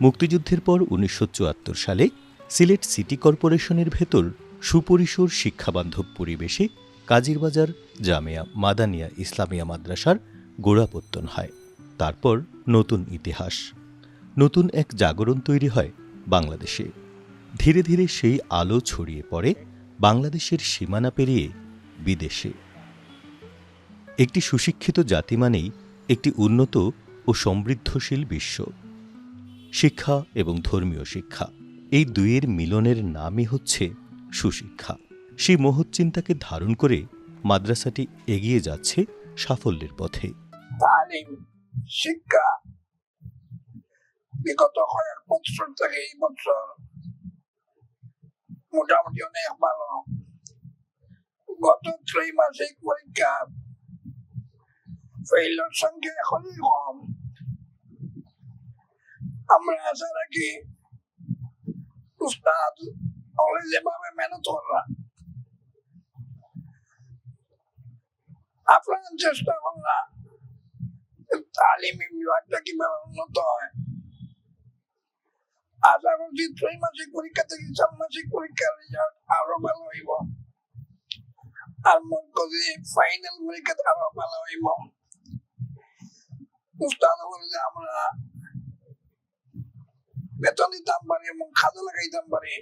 মুক্তিযুদ্ধের পর উনিশশো চুয়াত্তর সালে সিলেট সিটি কর্পোরেশনের ভেতর সুপরিসর শিক্ষাবান্ধব পরিবেশে কাজিরবাজার জামিয়া মাদানিয়া ইসলামিয়া মাদ্রাসার গোড়াপত্তন হয়। তারপর নতুন ইতিহাস। নতুন এক জাগরণ তৈরি হয় বাংলাদেশে। ধীরে ধীরে সেই আলো ছড়িয়ে পড়ে বাংলাদেশের সীমানা পেরিয়ে বিদেশে। একটি সুশিক্ষিত জাতি মানেই একটি উন্নত ও সমৃদ্ধশীল বিশ্ব। শিক্ষা এবং ধর্মীয় শিক্ষা। এই দুইয়ের মিলনের নামই হচ্ছে সুশিক্ষা। সেই মহৎ চিন্তাকে ধারণ করে মাদ্রাসাটি এগিয়ে যাচ্ছে সাফল্যের পথে। শিক্ষা। বিগত কয়েক বছর থেকে এই বছর মোটামুটি অনেক ভালো। গত ত্রৈমাসিক পরীক্ষা ফেইলের সংখ্যা এখনই কম। আমরা আশা রাখি উস্তাদ হলে যেভাবে মেহনত করা আপনার চেষ্টা করা তালিমি বিভাগটা কীভাবে উন্নত হয়। আশা করছি ত্রৈমাসিক পরীক্ষা থেকে ষান্মাসিক পরীক্ষার রেজাল্ট আরও ভালো হইব। আর মরকজি ফাইনাল পরীক্ষাতে আরও ভালো হইব। উস্তাদ বলে আমরা বেতন দিতাম পারি এবং খাজা লাগাইতাম পারি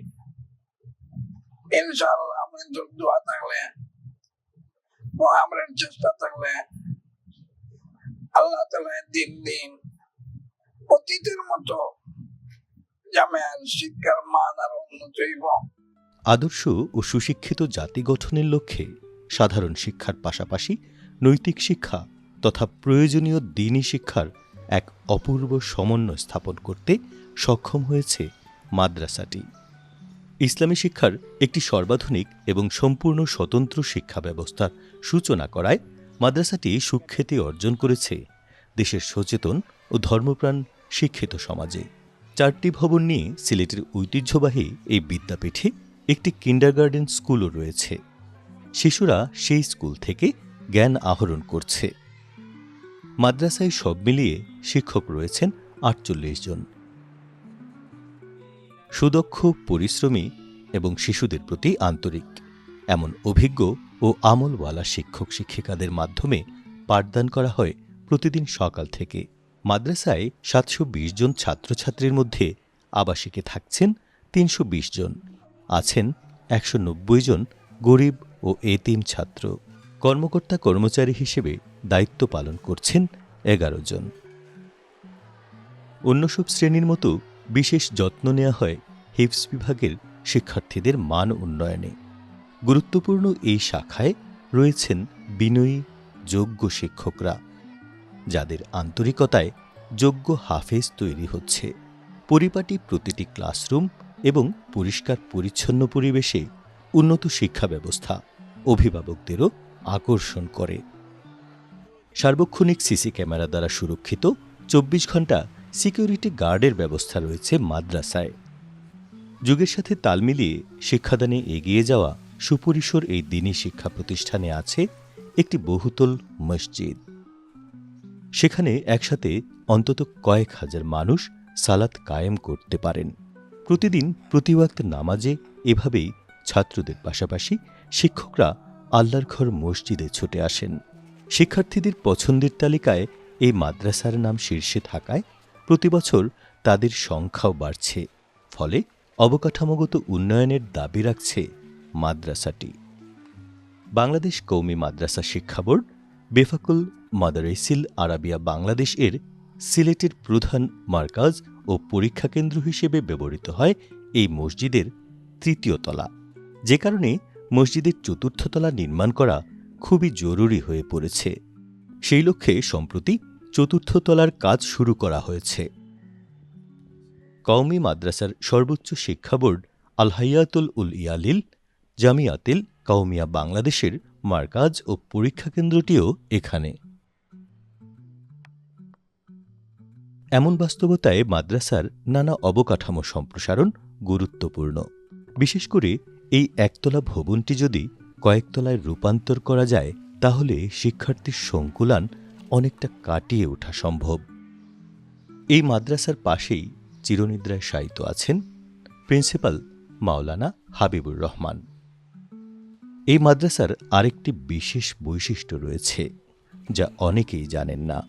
ইনশাআল্লাহ আপনাদের দোয়া থাকলে ও আমরা চেষ্টা থাকলে আল্লাহ তালা দিন দিন অতীতের মতো জামেয়ার শিক্ষার মান আর উন্নত হইব। আদর্শ ও সুশিক্ষিত জাতি গঠনের লক্ষ্যে সাধারণ শিক্ষার পাশাপাশি নৈতিক শিক্ষা তথা প্রয়োজনীয় দিনী শিক্ষার এক অপূর্ব সমন্বয় স্থাপন করতে সক্ষম হয়েছে মাদ্রাসাটি। ইসলামী শিক্ষার একটি সর্বাধুনিক এবং সম্পূর্ণ স্বতন্ত্র শিক্ষা ব্যবস্থার সূচনা করায় মাদ্রাসাটি সুখ্যাতি অর্জন করেছে। দেশের সচেতন ও ধর্মপ্রাণ শিক্ষিত সমাজে চারটি ভবন নিয়ে সিলেটের ঐতিহ্যবাহী এই বিদ্যাপীঠে একটি কিন্ডারগার্ডেন স্কুলও রয়েছে। শিশুরা সেই স্কুল থেকে জ্ঞান আহরণ করছে। মাদ্রাসায় সব মিলিয়ে শিক্ষক রয়েছেন আটচল্লিশ জন। সুদক্ষ, পরিশ্রমী এবং শিশুদের প্রতি আন্তরিক, এমন অভিজ্ঞ ও আমলওয়ালা শিক্ষক শিক্ষিকাদের মাধ্যমে পাঠদান করা হয় প্রতিদিন সকাল থেকে। মাদ্রাসায় সাতশো বিশ জন ছাত্রছাত্রীর মধ্যে আবাসিকে থাকছেন তিনশো বিশ জন, আছেন একশো নব্বই জন গরিব ও এতিম ছাত্র। কর্মকর্তা কর্মচারী হিসেবে দায়িত্ব পালন করছেন এগারো জন। অন্য সব শ্রেণির মতো বিশেষ যত্ন নেওয়া হয় হিপস বিভাগের শিক্ষার্থীদের মান উন্নয়নে। গুরুত্বপূর্ণ এই শাখায় রয়েছেন বিনয়ী, যোগ্য শিক্ষকরা, যাদের আন্তরিকতায় যোগ্য হাফেজ তৈরি হচ্ছে। পরিপাটি প্রতিটি ক্লাসরুম এবং পরিষ্কার পরিচ্ছন্ন পরিবেশে উন্নত শিক্ষা ব্যবস্থা অভিভাবকদেরও আকর্ষণ করে। সার্বক্ষণিক সিসি ক্যামেরা দ্বারা সুরক্ষিত চব্বিশ ঘণ্টা সিকিউরিটি গার্ডের ব্যবস্থা রয়েছে মাদ্রাসায়। যুগের সাথে তাল মিলিয়ে শিক্ষাদানে এগিয়ে যাওয়া সুপরিসর এই দিনী শিক্ষা প্রতিষ্ঠানে আছে একটি বহুতল মসজিদ। সেখানে একসাথে অন্তত কয়েক হাজার মানুষ সালাত কায়েম করতে পারেন। প্রতিদিন প্রতিওয়াক্ত নামাজে এভাবেই ছাত্রদের পাশাপাশি শিক্ষকরা আল্লাহর ঘর মসজিদে ছুটে আসেন। শিক্ষার্থীদের পছন্দের তালিকায় এই মাদ্রাসার নাম শীর্ষে থাকায় প্রতিবছর তাদের সংখ্যাও বাড়ছে, ফলে অবকাঠামোগত উন্নয়নের দাবি রাখছে মাদ্রাসাটি। বাংলাদেশ কৌমি মাদ্রাসা শিক্ষা বোর্ড, বেফাকুল মাদারেসিল আরাবিয়া বাংলাদেশ এর সিলেটের প্রধান মার্কাজ ও পরীক্ষা কেন্দ্র হিসেবে ব্যবহৃত হয় এই মসজিদের তৃতীয় তলা। যে কারণে মসজিদের চতুর্থ তলা নির্মাণ করা খুবই জরুরি হয়ে পড়েছে। সেই লক্ষ্যে সম্প্রতি চতুর্থ তলার কাজ শুরু করা হয়েছে। কওমি মাদ্রাসার সর্বোচ্চ শিক্ষা বোর্ড আলহাইয়াতুল উল ইয়ালিল জামিয়াতিল কওমিয়া বাংলাদেশের মার্কাজ ও পরীক্ষা কেন্দ্রটিও এখানে। এমন বাস্তবতায় মাদ্রাসার নানা অবকাঠামো সম্প্রসারণ গুরুত্বপূর্ণ। বিশেষ করে এই একতলা ভবনটি যদি কয়েকতলায় রূপান্তর করা যায়, তাহলে শিক্ষার্থীর সংকুলান অনেকটা কাটিয়ে ওঠা সম্ভব। এই মাদ্রাসার পাশেই চিরনিদ্রায় শায়িত আছেন প্রিন্সিপাল মাওলানা হাবিবুর রহমান। এই মাদ্রাসার আরেকটি বিশেষ বৈশিষ্ট্য রয়েছে, যা অনেকেই জানেন না।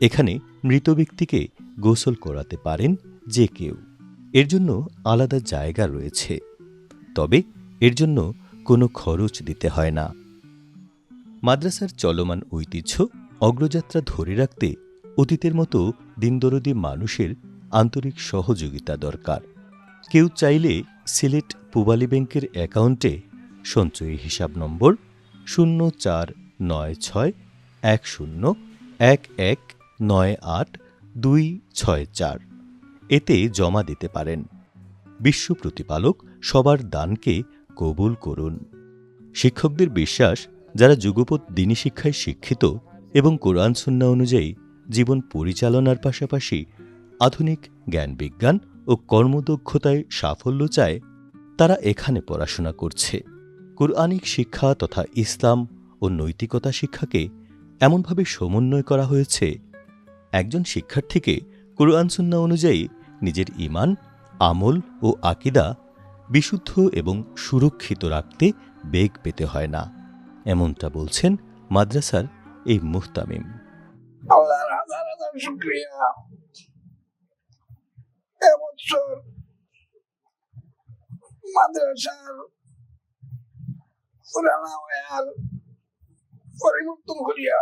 এখানে মৃত ব্যক্তিকে গোসল করাতে পারেন যে কেউ। এর জন্য আলাদা জায়গা রয়েছে। তবে এর জন্য কোনো খরচ দিতে হয় না। মাদ্রাসার চলমান ঐতিহ্য অগ্রযাত্রা ধরে রাখতে অতীতের মতো দিনদরদি মানুষের আন্তরিক সহযোগিতা দরকার। কেউ চাইলে সিলেট পূবালী ব্যাংকের অ্যাকাউন্টে সঞ্চয়ী হিসাব নম্বর শূন্য চার নয় ছয় এক শূন্য এক এক নয় আট দুই ছয় চার এতে জমা দিতে পারেন। বিশ্ব প্রতিপালক সবার দানকে কবুল করুন। শিক্ষকদের বিশ্বাস, যারা যুগপৎ দিনী শিক্ষায় শিক্ষিত এবং কোরআন সুন্না অনুযায়ী জীবন পরিচালনার পাশাপাশি আধুনিক জ্ঞান বিজ্ঞান ও কর্মদক্ষতায় সাফল্য চায়, তারা এখানে পড়াশোনা করছে। কোরআনিক শিক্ষা তথা ইসলাম ও নৈতিকতা শিক্ষাকে এমনভাবে সমন্বয় করা হয়েছে, একজন শিক্ষার্থীকে কোরআন সুন্না অনুযায়ী নিজের ইমান, আমল ও আকিদা বিশুদ্ধ এবং সুরক্ষিত রাখতে বেগ পেতে হয় না। এমনটা বলছেন মাদ্রাসার এই মুহতামিম। মাদ্রাসার পরিবর্তন করিয়া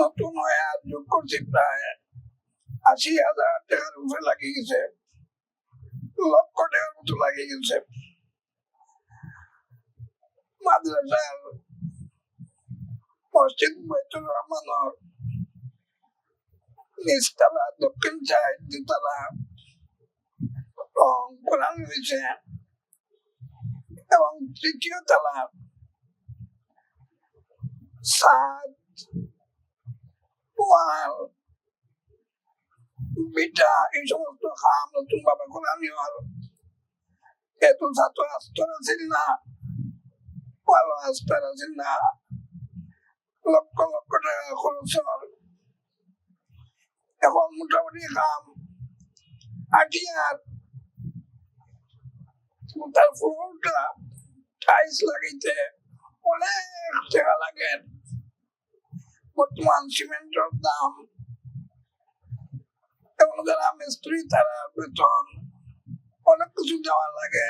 নতুন ওয়ার যোগ করছি, প্রায় আশি হাজার টাকার উপরে লাগিয়ে গেছে লক্ষ টাকার মতো লাগিয়ে গেছে মাদ্রাসার মসজিদ বৈতুল রহমানর নিচতলা দক্ষিণ সাইড দুতলা রং কোরআন রয়েছে এবং তৃতীয় তলা সাত ওয়াল বিটা এই সমস্ত খাম নতুন ভাবে কোরআন হল এত ছাত্র আস্তর আছিল না, ভালো আস্তর আছিল না। লক্ষ লক্ষ টাকা খরচ এখন মোটামুটি কাম আটিয়ার। তার ফ্লোরটা টাইলস লাগাইতে অনেক টাকা লাগে। বর্তমান সিমেন্টের দাম এবং যারা মিস্ত্রি তারা বেতন অনেক কিছু দেওয়ার লাগে।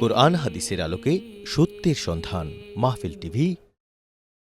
কোরআন হাদিসের আলোকে সত্যের সন্ধান মাহফিল টিভি